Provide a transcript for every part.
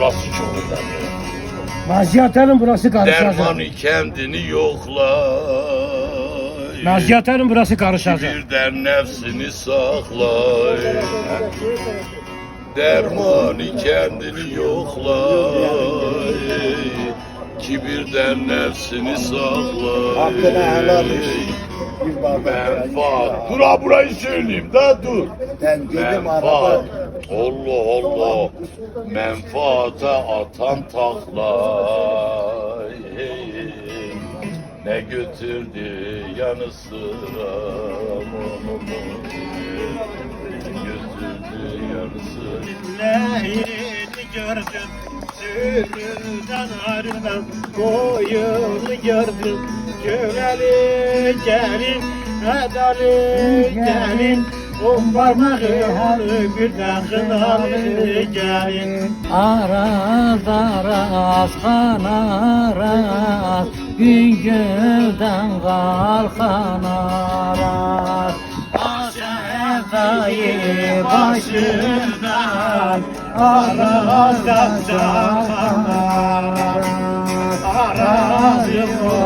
burası çok önemli. Hanım burası karışacak. Dermanı kendini yokla. Nazihat Hanım burası karışacak. Birden nefsini sakla. Dermanı kendini yokla. Kibirden nefsini sakla. Hakkını helal bardak Menfaat. Dur ha burayı söyleyeyim da dur. Ben dedim araba. Allah Allah. Menfaate atan takla. Hey, Ne götürdü yanı sıra. Götürdü yanı sıra. Leyli gördüm sürüden arıdan Koyunu gördüm Köleli gelin Edalı gelin On parmağı halı birden kınalı gelin. Araz araz kan araz Gün gölden kalkan araz sevdayı başından Arazdan Arazı boyu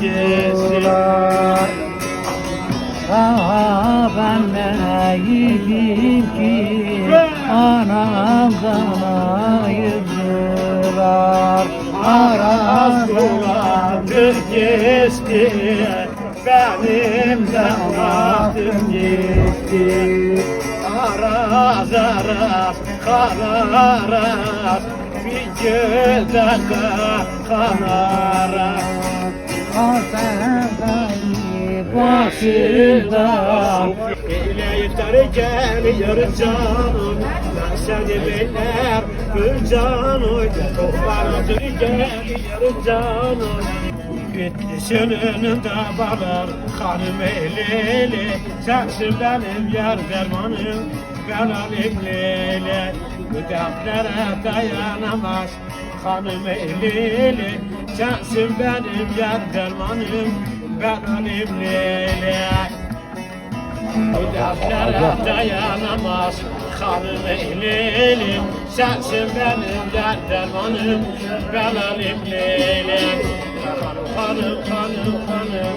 Geçsin Ah ben neydim ki anamdan ayırdılar Araz Araz dolandı geçti Benimden aklım gitti. Araz araz kan araz Bir gölde kan araz sevdayı başından Ile iftarı geliyor canım. Ben seni bekler bir canım Toplanır geliyor canım. Gittisin önünde bağlar hanım eyleli Sensin benim yar dermanım ben alim leyli Bu dertlere dayanamaz. Hanım eyleli Sensin benim yar dermanım ben alim leyli bu dertlere dayanamaz. Hanım eylelim Sensin benim dert dermanım Belalim leylim Hanım hanım hanım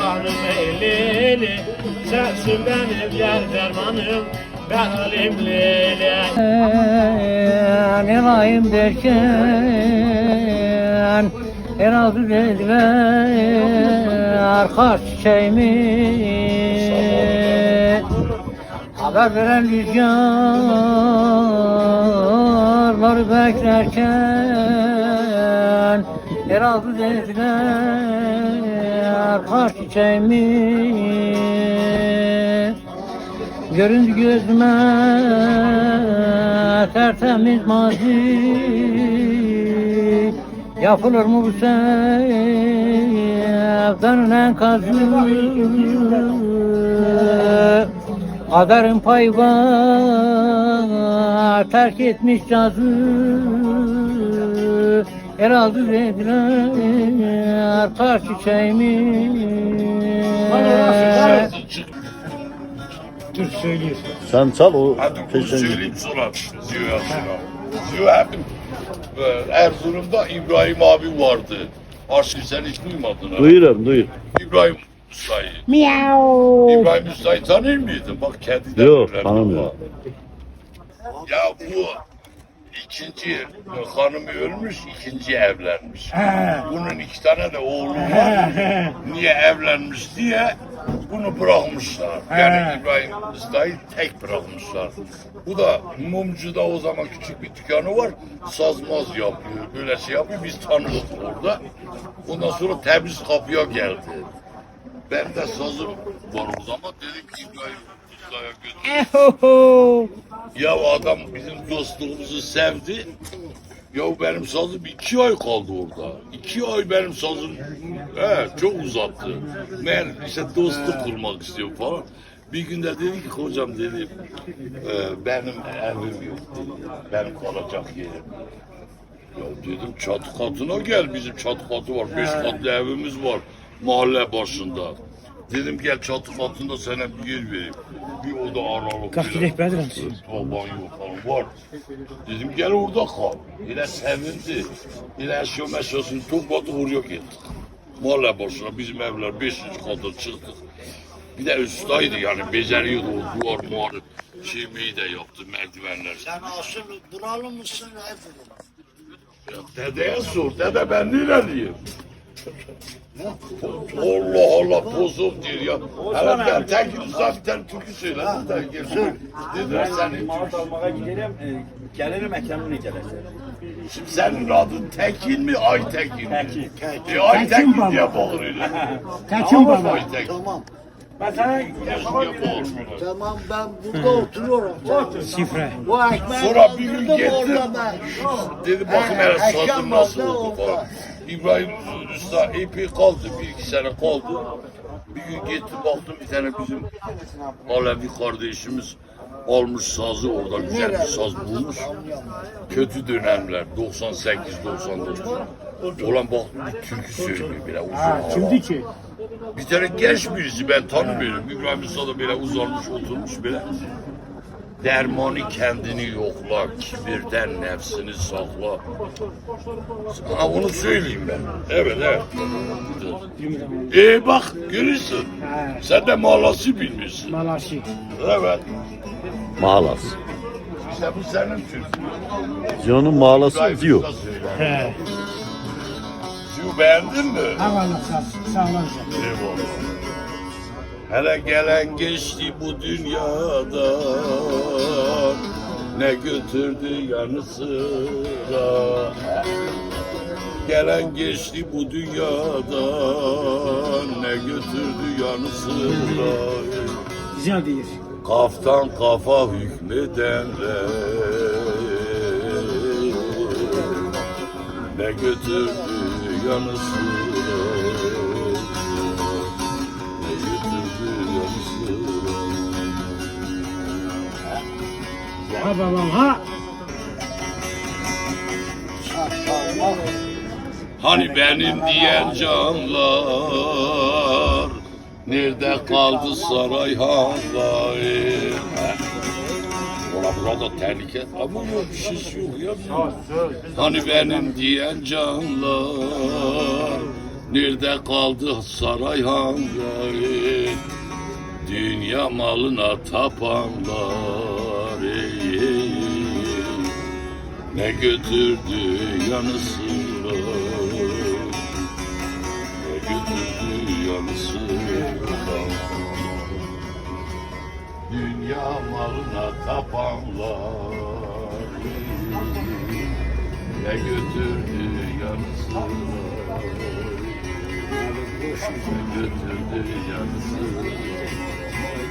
Hanım eylelim Sensin benim dert dermanım Belalim leylim Nelayım derken Eradı dediler Kaç çiçeğimi Haber veren rüzgarları beklerken Eradı dediler Kaç çiçeğimi Göründü gözüme tertemiz mazi Yapılır mı bu sevdanın enkazı Kaderin payı var terk etmiş cazı El aldı dediler kar çiçeğimi Dur söyleyeyim. Sen çal o Hadi bunu peşin. söyleyeyim sonra Ziyo'ya sonra. Ziyo hep e, Erzurum'da İbrahim abi vardı. Aşkım sen hiç duymadın ha. Duyurum duyur. İbrahim Usta'yı. Miau. İbrahim Usta'yı tanır mıydın? Bak kediden Yok, öğrendim tanımıyorum. Ya bu ikinci hanımı ölmüş, ikinci evlenmiş. Bunun iki tane de oğlu var. Niye evlenmiş diye bunu bırakmışlar. Yani İbrahim Usta'yı tek bırakmışlar. Bu da mumcuda o zaman küçük bir dükkanı var. Sazmaz yapıyor, böyle şey yapıyor. Biz tanırdık orada. Ondan sonra temiz kapıya geldi. Ben de sazım var o zaman. Dedim ki İbrahim Usta'ya götür. Ya adam bizim dostluğumuzu sevdi. Ya benim sazım iki ay kaldı orada. İki ay benim sazım he, çok uzattı. Ben işte dostluk kurmak istiyorum falan. Bir günde dedi ki hocam dedi e, benim evim yok dedi. Benim kalacak yerim. yok." Ya dedim çatı katına gel bizim çatı katı var. Beş katlı evimiz var mahalle başında. Dedim gel çatı katında sana bir yer vereyim. Bir orada aralık. Kalk gidelim Bedir amca. Mutfak, banyo falan var. Dedim gel orada kal. Yine sevindi. Yine eşya meşyasını topladı oraya gittik. Mahalle başına bizim evler 500 kadın çıktık. Bir de ustaydı yani beceriyordu o duvar muharı. Şeymeyi de yaptı merdivenler. Sen asıl buralı mısın Erzurum? Ya dedeye sor, dede ben ne diyeyim? Allah Allah bozuk diyor ya. Hele ben Tekin Usta bir tane türkü söyledim Tekin. Dediler senin Maaş almaya giderim, e, gelirim ekranına gelirsin. Şimdi senin adın Tekin mi Aytekin mi? Tekin. E Aytekin Tekin diye bağırıyorlar. Tekin baba. Aytekin. Tamam. Ben sana. Tamam ben burada oturuyorum. Şifre. Bu ekmeği Sonra bir gün gittim. Dedi bakın He, hele sazım nasıl oldu falan. İbrahim Usta epey kaldı, bir iki sene kaldı. Bir gün gittim baktım bir tane bizim Alevi kardeşimiz almış sazı orada güzel bir saz bulmuş. Kötü dönemler 98-99. Olan bak bir türkü söylüyor bile uzun. Ha, kimdi ki? Bir tane genç birisi ben tanımıyorum. İbrahim Usta da böyle uzanmış oturmuş böyle. Dermanı kendini yokla, kibirden nefsini sakla. Sana onu söyleyeyim ben. Evet, evet. Ee bak, görürsün. Sen de malası bilmiyorsun. Malaşı. Evet. Mağlas. İşte bu senin türkün. Ziyon'un İbrahim diyor. He. Ziyu beğendin mi? Eyvallah sağ, sağ olasın. Eyvallah. Hele gelen geçti bu dünyada. Ne götürdü yanı sıra. Gelen geçti bu dünyada. Ne götürdü yanı sıra. Güzel değil. Kaftan kafa hükmedenler. Ne götürdü yanı sıra Ha babam ha. Hani benim diyen canlar Nerede kaldı Sarayhanlar Ulan burada tehlike ama yok bir şey yok ya. Hani benim diyen canlar Nerede kaldı Sarayhanlar Dünya malına tapanlar ey, ey, ey. Ne götürdü yanı sıra Ne götürdü yanı sıra Dünya malına tapanlar Ne götürdü yanı sıra Ne götürdü yanı sıra